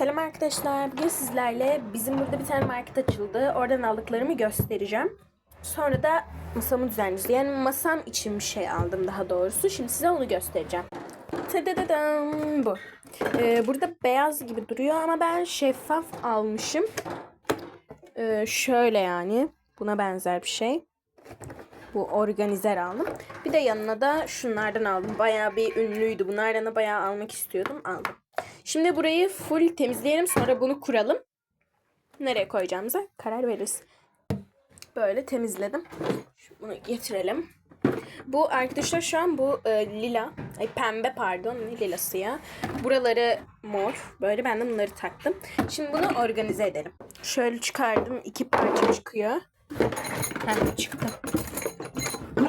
Selam arkadaşlar. Bugün sizlerle bizim burada bir tane market açıldı. Oradan aldıklarımı göstereceğim. Sonra da masamı düzenleyeceğiz. Yani masam için bir şey aldım daha doğrusu. Şimdi size onu göstereceğim. Tadadadam, bu. Ee, burada beyaz gibi duruyor ama ben şeffaf almışım. Ee, şöyle yani. Buna benzer bir şey. Bu organizer aldım. Bir de yanına da şunlardan aldım. Bayağı bir ünlüydü. Bunlardan da bayağı almak istiyordum. Aldım. Şimdi burayı full temizleyelim. Sonra bunu kuralım. Nereye koyacağımıza karar veririz. Böyle temizledim. Bunu getirelim. Bu arkadaşlar şu an bu e, lila. Ay pembe pardon. Ne lilası ya. Buraları mor. Böyle ben de bunları taktım. Şimdi bunu organize edelim. Şöyle çıkardım. iki parça çıkıyor. Heh, çıktı.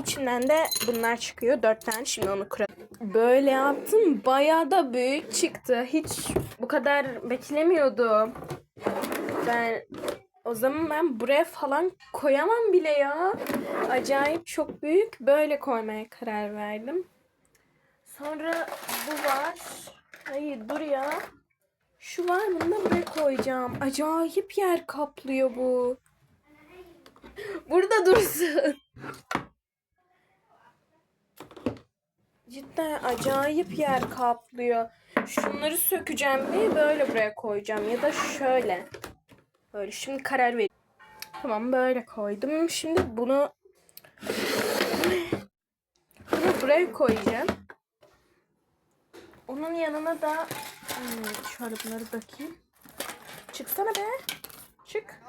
İçinden de bunlar çıkıyor. Dört tane. Şimdi onu kuralım. Böyle yaptım. Bayağı da büyük çıktı. Hiç bu kadar beklemiyordum. Ben o zaman ben buraya falan koyamam bile ya. Acayip çok büyük. Böyle koymaya karar verdim. Sonra bu var. Hayır dur ya. Şu var bunu da buraya koyacağım. Acayip yer kaplıyor bu. Burada dursun. Cidden acayip yer kaplıyor. Şunları sökeceğim bir böyle buraya koyacağım ya da şöyle. Böyle şimdi karar ver. Tamam böyle koydum. Şimdi bunu bunu buraya koyacağım. Onun yanına da hmm, şöyle bunları dökeyim. Çıksana be. Çık.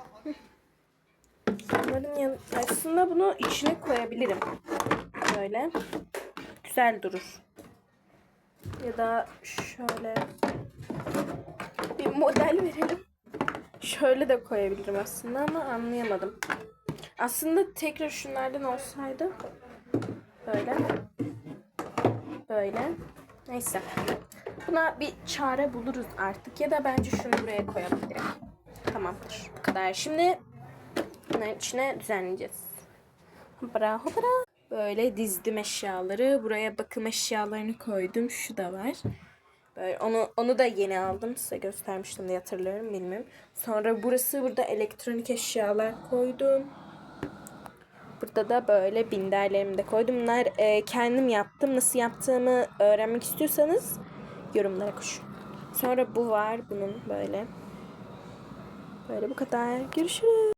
Bunların yan aslında bunu içine koyabilirim. Böyle güzel durur. Ya da şöyle bir model verelim. Şöyle de koyabilirim aslında ama anlayamadım. Aslında tekrar şunlardan olsaydı böyle böyle neyse. Buna bir çare buluruz artık ya da bence şunu buraya koyalım direkt. Tamamdır. Bu kadar. Şimdi bunların içine düzenleyeceğiz. Bravo bravo. Böyle dizdim eşyaları. Buraya bakım eşyalarını koydum. Şu da var. Böyle onu onu da yeni aldım. Size göstermiştim diye hatırlıyorum bilmiyorum. Sonra burası burada elektronik eşyalar koydum. Burada da böyle binderlerimi de koydum. Bunlar e, kendim yaptım. Nasıl yaptığımı öğrenmek istiyorsanız yorumlara koşun. Sonra bu var bunun böyle. Böyle bu kadar. Görüşürüz.